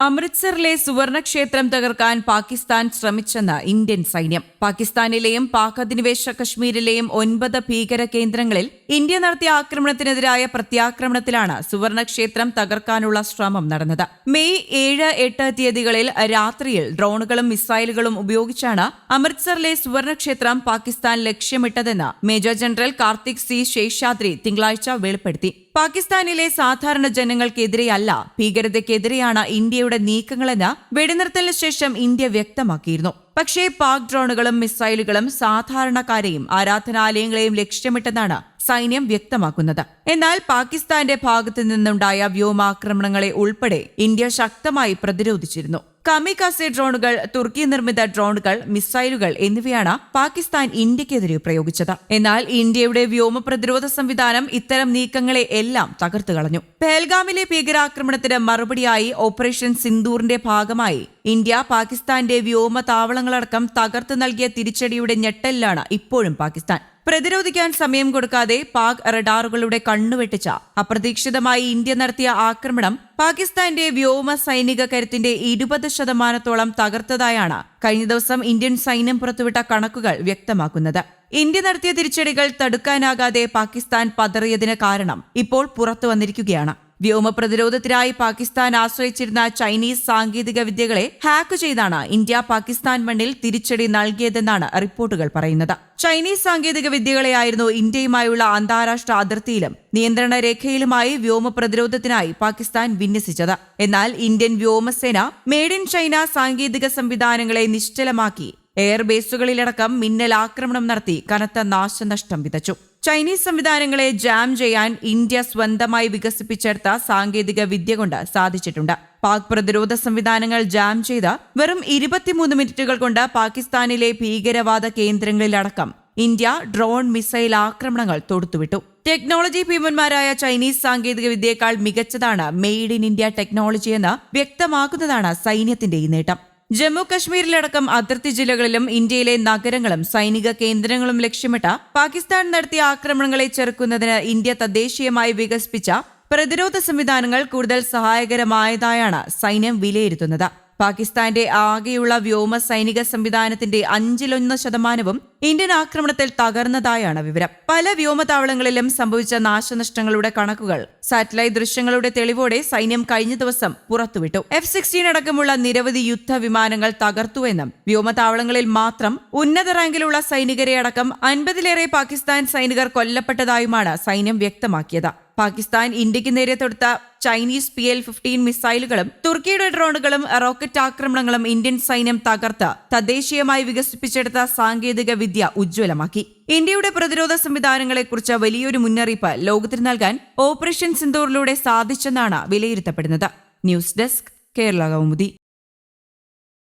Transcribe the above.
അമൃത്സറിലെ സുവർണക്ഷേത്രം തകർക്കാൻ പാകിസ്ഥാൻ ശ്രമിച്ചെന്ന് ഇന്ത്യൻ സൈന്യം. പാകിസ്ഥാനിലെയും പാക് അധിനിവേശ കശ്മീരിലെയും ഒൻപത് ഭീകര കേന്ദ്രങ്ങളിൽ ഇന്ത്യ നടത്തിയ ആക്രമണത്തിനെതിരായ പ്രത്യാക്രമണത്തിലാണ് സുവർണക്ഷേത്രം തകർക്കാനുള്ള ശ്രമം നടന്നത്. മെയ് ഏഴ് എട്ട് തീയതികളിൽ രാത്രിയിൽ ഡ്രോണുകളും മിസൈലുകളും ഉപയോഗിച്ചാണ് അമൃത്സറിലെ സുവർണക്ഷേത്രം Pakistan ലക്ഷ്യമിട്ടതെന്ന് major general Karthik C Seshadri തിങ്കളാഴ്ച വെളിപ്പെടുത്തി. പാകിസ്ഥാനിലെ സാധാരണ ജനങ്ങൾക്കെതിരെയല്ല ഭീകരതയ്ക്കെതിരെയാണ് ഇന്ത്യയുടെ നീക്കങ്ങളെന്ന് വെടിനിർത്തലിന് ശേഷം ഇന്ത്യ വ്യക്തമാക്കിയിരുന്നു. പക്ഷേ പാക് ഡ്രോണുകളും മിസൈലുകളും സാധാരണക്കാരെയും ആരാധനാലയങ്ങളെയും ലക്ഷ്യമിട്ടെന്നാണ് സൈന്യം വ്യക്തമാക്കുന്നത്. എന്നാൽ പാകിസ്ഥാന്റെ ഭാഗത്തു നിന്നുണ്ടായ വ്യോമാക്രമണങ്ങളെ ഉൾപ്പെടെ ഇന്ത്യ ശക്തമായി പ്രതിരോധിച്ചിരുന്നു. കമികാസെ ഡ്രോണുകൾ തുർക്കി നിർമ്മിത ഡ്രോണുകൾ മിസൈലുകൾ എന്നിവയാണ് പാകിസ്ഥാൻ ഇന്ത്യക്കെതിരെ പ്രയോഗിച്ചത്. എന്നാൽ ഇന്ത്യയുടെ വ്യോമ പ്രതിരോധ സംവിധാനം ഇത്തരം നീക്കങ്ങളെ എല്ലാം തകർത്തു കളഞ്ഞു. പെഹൽഗാമിലെ ഭീകരാക്രമണത്തിന് മറുപടിയായി ഓപ്പറേഷൻ സിന്ദൂറിന്റെ ഭാഗമായി ഇന്ത്യ പാകിസ്ഥാന്റെ വ്യോമ താവളങ്ങളടക്കം തകർത്തു നൽകിയ തിരിച്ചടിയുടെ ഞെട്ടലിലാണ് ഇപ്പോഴും പാകിസ്ഥാൻ. പ്രതിരോധിക്കാൻ സമയം കൊടുക്കാതെ പാക് റഡാറുകളുടെ കണ്ണുവെട്ടിച്ച അപ്രതീക്ഷിതമായി ഇന്ത്യ നടത്തിയ ആക്രമണം പാകിസ്ഥാന്റെ വ്യോമ സൈനിക കരുത്തിന്റെ ഇരുപത് ശതമാനത്തോളം തകർത്തതായാണ് കഴിഞ്ഞ ദിവസം ഇന്ത്യൻ സൈന്യം പുറത്തുവിട്ട കണക്കുകൾ വ്യക്തമാക്കുന്നത്. ഇന്ത്യ നടത്തിയ തിരിച്ചടികൾ തടുക്കാനാകാതെ പാകിസ്ഥാൻ പതറിയതിന് കാരണം ഇപ്പോൾ പുറത്തു വന്നിരിക്കുകയാണ്. വ്യോമ പ്രതിരോധത്തിനായി പാകിസ്ഥാൻ ആശ്രയിച്ചിരുന്ന ചൈനീസ് സാങ്കേതിക വിദ്യകളെ ഹാക്ക് ചെയ്താണ് ഇന്ത്യ പാകിസ്ഥാൻ മണ്ണിൽ തിരിച്ചടി നൽകിയതെന്നാണ് റിപ്പോർട്ടുകൾ പറയുന്നത്. ചൈനീസ് സാങ്കേതിക വിദ്യകളെയായിരുന്നു ഇന്ത്യയുമായുള്ള അന്താരാഷ്ട്ര അതിർത്തിയിലും നിയന്ത്രണ രേഖയിലുമായി വ്യോമ പ്രതിരോധത്തിനായി പാകിസ്ഥാൻ വിന്യസിച്ചത്. എന്നാൽ ഇന്ത്യൻ വ്യോമസേന മെയ്ഡ് ഇൻ ചൈന സാങ്കേതിക സംവിധാനങ്ങളെ നിശ്ചലമാക്കി. എയർബേസുകളിലടക്കം മിന്നൽ ആക്രമണം നടത്തി കനത്ത നാശനഷ്ടം വിതച്ചു. ചൈനീസ് സംവിധാനങ്ങളെ ജാം ചെയ്യാൻ ഇന്ത്യ സ്വന്തമായി വികസിപ്പിച്ചെടുത്ത സാങ്കേതിക വിദ്യ കൊണ്ട് സാധിച്ചിട്ടുണ്ട്. പാക് പ്രതിരോധ സംവിധാനങ്ങൾ ജാം ചെയ്ത വെറും ഇരുപത്തിമൂന്ന് മിനിറ്റുകൾ കൊണ്ട് പാകിസ്ഥാനിലെ ഭീകരവാദ കേന്ദ്രങ്ങളിലടക്കം ഇന്ത്യ ഡ്രോൺ മിസൈൽ ആക്രമണങ്ങൾ തൊടുത്തുവിട്ടു. ടെക്നോളജി ഭീമന്മാരായ ചൈനീസ് സാങ്കേതിക വിദ്യയേക്കാൾ മികച്ചതാണ് മെയ്ഡ് ഇൻ ഇന്ത്യ ടെക്നോളജി എന്ന് വ്യക്തമാക്കുന്നതാണ് സൈന്യത്തിന്റെ ഈ നേട്ടം. ജമ്മു കശ്മീരിലടക്കം അതിർത്തി ജില്ലകളിലും ഇന്ത്യയിലെ നഗരങ്ങളും സൈനിക കേന്ദ്രങ്ങളും ലക്ഷ്യമിട്ട പാകിസ്ഥാൻ നടത്തിയ ആക്രമണങ്ങളെ ചെറുക്കുന്നതിന് ഇന്ത്യ തദ്ദേശീയമായി വികസിപ്പിച്ച പ്രതിരോധ സംവിധാനങ്ങൾ കൂടുതൽ സഹായകരമായതായാണ് സൈന്യം വിലയിരുത്തുന്നത്. പാകിസ്ഥാന്റെ ആകെയുള്ള വ്യോമ സൈനിക സംവിധാനത്തിന്റെ അഞ്ചിലൊന്ന് ശതമാനവും ഇന്ത്യൻ ആക്രമണത്തിൽ തകർന്നതായാണ് വിവരം. പല വ്യോമതാവളങ്ങളിലും സംഭവിച്ച നാശനഷ്ടങ്ങളുടെ കണക്കുകൾ സാറ്റലൈറ്റ് ദൃശ്യങ്ങളുടെ തെളിവോടെ സൈന്യം കഴിഞ്ഞ ദിവസം പുറത്തുവിട്ടു. എഫ് സിക്സ്റ്റീൻ അടക്കമുള്ള നിരവധി യുദ്ധവിമാനങ്ങൾ തകർത്തുവെന്നും വ്യോമതാവളങ്ങളിൽ മാത്രം ഉന്നത റാങ്കിലുള്ള സൈനികരെ അടക്കം അൻപതിലേറെ പാകിസ്ഥാൻ സൈനികർ കൊല്ലപ്പെട്ടതായുമാണ് സൈന്യം വ്യക്തമാക്കിയത്. പാകിസ്ഥാൻ ഇന്ത്യയ്ക്ക് നേരെ തൊടുത്ത ചൈനീസ് പി എൽ ഫിഫ്റ്റീൻ മിസൈലുകളും തുർക്കിയുടെ ഡ്രോണുകളും റോക്കറ്റ് ആക്രമണങ്ങളും ഇന്ത്യൻ സൈന്യം തകർത്ത് തദ്ദേശീയമായി വികസിപ്പിച്ചെടുത്ത സാങ്കേതിക വിദ്യ ഉജ്ജ്വലമാക്കി. ഇന്ത്യയുടെ പ്രതിരോധ സംവിധാനങ്ങളെക്കുറിച്ച് വലിയൊരു മുന്നറിയിപ്പ് ലോകത്തിന് നൽകാൻ ഓപ്പറേഷൻ സിന്ദൂറിലൂടെ സാധിച്ചെന്നാണ് വിലയിരുത്തപ്പെടുന്നത്. News desk Kerala Kaumudi.